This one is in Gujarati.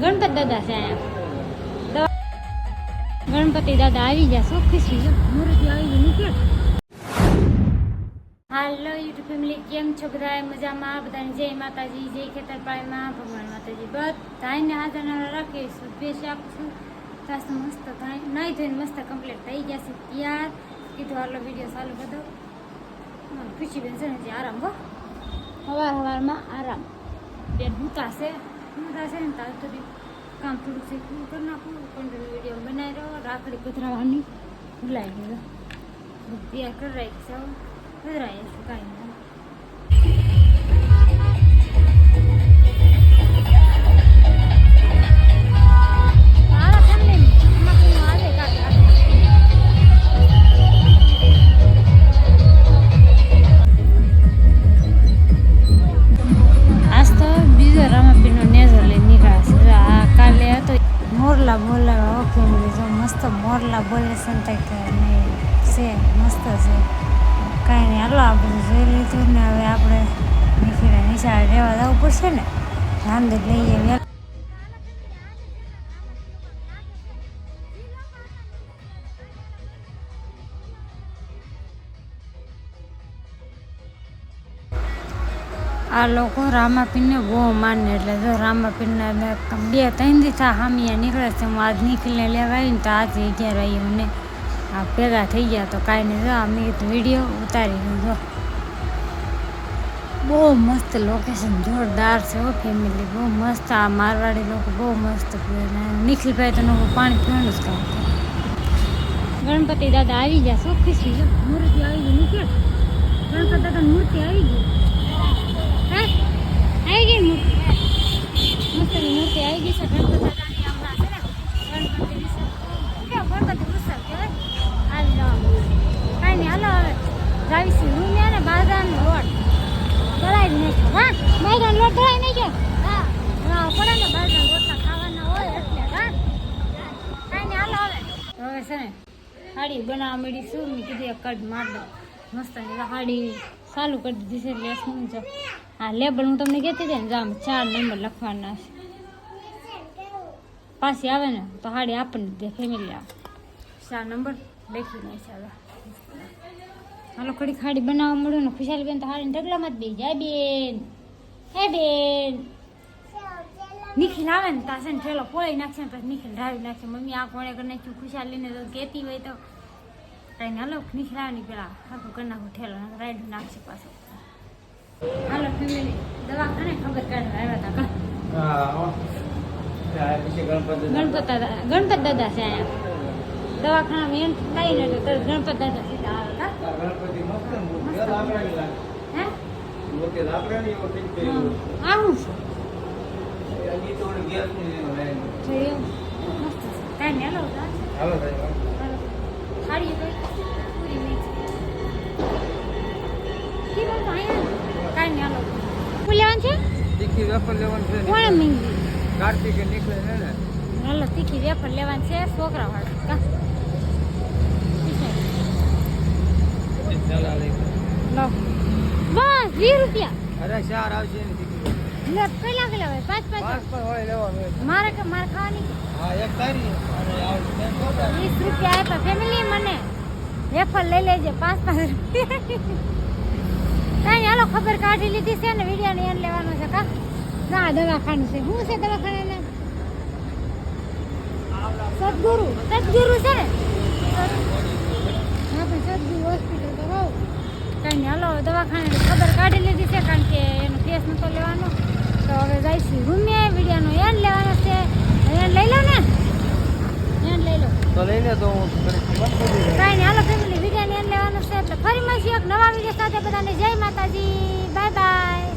ગણપત દાદા છે અહીંયા. ગણપતિ દાદા આવી ગયા શું ખુશી છે? મૂર્તિ આવી ગઈ નીકળ હાલો યુટ્યુબ ફેમિલી કેમ છો બધા મજામાં? બધાને જય માતાજી જય ખેતરપાળીમાં ભગવાન માતાજી. બધાને હાજર રાખીએ શુભેચ્છા આપું છું. તાસ મસ્ત થાય. નાઈ ધોઈને મસ્ત કમ્પ્લીટ થઈ ગયા છે. ત્યાર. કીધું હાલો વીડિયો ચાલુ બધો ખુશી બેન છે ને આરામ હો. સવાર સવારમાં આરામ. બેન હુતાશે હુતાશે ને તાર સુધી કામ થોડુંક પૂરું કરી નાખું કન્ટિન્યુ વીડિયો બનાવી રહ્યો રાખડી પધરાવવાની ભૂલાઈ ગયો. તૈયાર કરી રાખી છે પધરાય છે કાંઈ મોરલા બોલે કંઈક નહીં છે મસ્ત છે કાંઈ નહીં હાલો આપણે જોઈ લીધું ને હવે આપણે નીકળીને નિશાળે રહેવા જવું પડશે ને રામદેવ લઈએ આ લોકો રામાપીરને બહુ માને એટલે જો રામાપીરને બે ત્રણ દિવસ હામિયા નીકળે છે, હું આજ નીકળીને લેવા આવીને તો આજે અગિયાર વાગે મને આ ભેગા થઈ ગયા તો કાંઈ નહીં. જો અમે વીડિયો ઉતારી દીધો બહુ મસ્ત લોકેશન જોરદાર છે હો ફેમિલી બહુ મસ્ત આ મારવાડી લોકો બહુ મસ્ત નીકળી નિખિલભાઈ તો લોકો પાણી પીવાનું જ કામ ગણપતિ દાદા આવી ગયા શું ખુશી મૂર્તિ આવી ગઈ, નીકળ. ગણપતિ દાદા મૂર્તિ આવી ગઈ. આવી ગઈ મૂર્તિ? મૂર્તિ આવી ગઈ છે ગણપતિ હમણાં છે ને ગણપતિ વિસર્જન કે ગણપતિ વિસર્જન કહેવાય હાલ કાંઈ નહીં હાલો હવે જાવીશું રૂમિયા ને બાજરાનો લોટ દળાઈ નાખ્યો હા બાજરાનો લોટ દળાઈ નાખ્યો હા પડે ને બાજરાના રોટલા ખાવાના હોય એટલે હા કાંઈ નહીં હાલો હવે હવે છે ને સાડી બનાવવા મળીશું મેં કીધું એક કટ માર મસ્ત સાડી ચાલુ કરી દીધી છે લેસ છે હા લેબલ હું તમને કહેતી હતી ને આમ ચાર નંબર લખવાના છે. પાછી આવે ને, તો સાડી આપણને દે ફેમિલી આવે. ચાર નંબર લખી નાખશે હવે. હાલો ખડી ખાડી બનાવવા મળ્યું ને ખુશાલી બેન તો હાડીને ઢગલામાં જ બે જાય. બેન, હે બેન. નિખિલ આવે ને તાસે ને, ઠેલો પોળી નાખશે ને, પછી નિખિલ ઢાળી નાખશે મમ્મી આ કોણે કરી નાખ્યું? ખુશાલીને તો કહેતી હોય તો કઈ હાલો નિખિલ આવે ને પેલા આખું કરી નાખું ઠેલો રાઈડ નાખશે પાછો હાલો ફેમિલી દવાખાને ખબર કાઢવા આવ્યા હતા ગણપત દાદા ગણપત દાદા છે અહીંયા દવાખાનામાં એમ થાય ને તો ગણપત દાદા સીધા આવે કા હે આવું છે જો એવું મસ્ત કાંઈ નહીં હાલો હાલો સાડી વેફર લેવાનું છે કોણ મીંગી કાર્તિકે નીકળે છે ને હાલો તીખી વેફર લેવાની છે છોકરા વાળા બસ વીસ રૂપિયા. અરે ચાર આવશે ને કેટલા કેટલા હોય પાંચ પાંચ હોય. લેવાનું મારે કે મારે ખાવાની? હા એક તારી. વીસ રૂપિયા આપ્યા ફેમિલી મને. વેફર લઈ લેજે પાંચ પાંચ રૂપિયા. કાંઈ હાલો ખબર કાઢી લીધી છે ને વીડિયો ને એને લેવાનો છે કા? ના દવાખાનું છે. શું છે દવાખાને સદગુરુ. સદગુરુ છે ને? હા પણ સદગુરુ હોસ્પિટલ તો હોવ કાંઈ હાલો દવાખાને ખબર કાઢી લીધી છે કારણ કે એનો કેસ નતો લેવાનો. તો હવે જઈશું. રૂમે વિડીયોનો એન લેવાનો છે. એન લઈ લો ને. એન લઈ લો. તો લઈ લે તો. કાંઈ નહીં હાલો ફેમિલી વિડિયાને એન લેવાનું છે. એટલે ફરી મળીશું એક નવા વીડિયો સાથે. બધાને જય માતાજી. Bye bye